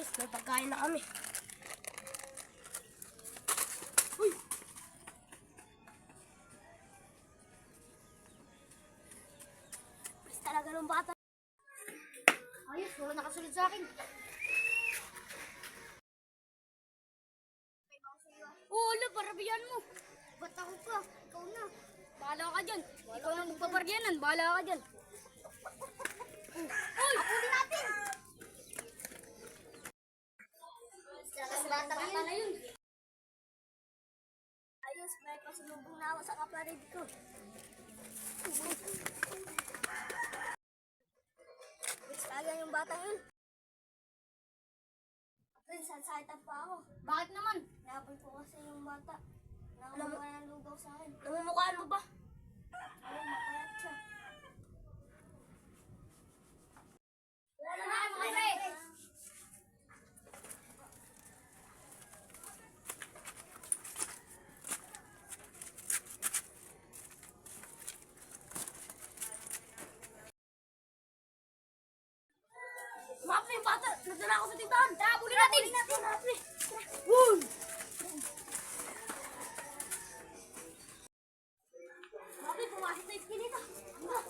Ayos, may pagkain na kami. Uy! Ayos talaga ng bata. Ayos, wala nakasunod sa akin. Ala, parabihan mo. Ba't ako pa? Ikaw na. Bahala ka dyan. Ikaw na magpapargianan. Bahala ka dyan. Uy! Akulin natin! Ayos, may pasalubong na ako sa kapatid ko. Talaga yung bata yun. Prince, sasaitan pa ako. Bakit naman? Napal po kasi yung bata. Nakamuha ng lugaw Apre, bata, nagdala ako sa tindahan. Tara, natin. Bulin natin, Apre. Tara. Uy! Apre, pumasok na iskinita.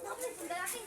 Apre, punta natin.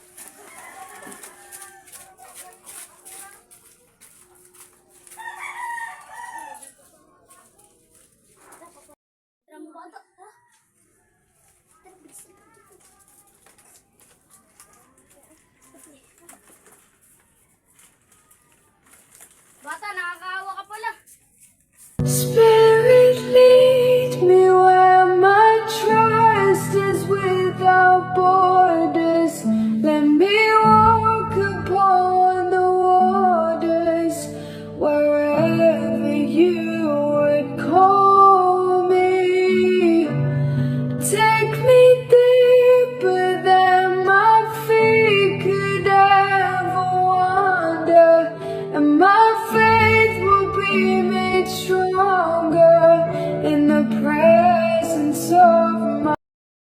Spirit, lead me where my trust is without borders. Let me walk upon the waters wherever you would call me. Take me deeper than my feet could ever wander, and my faith will be made sure.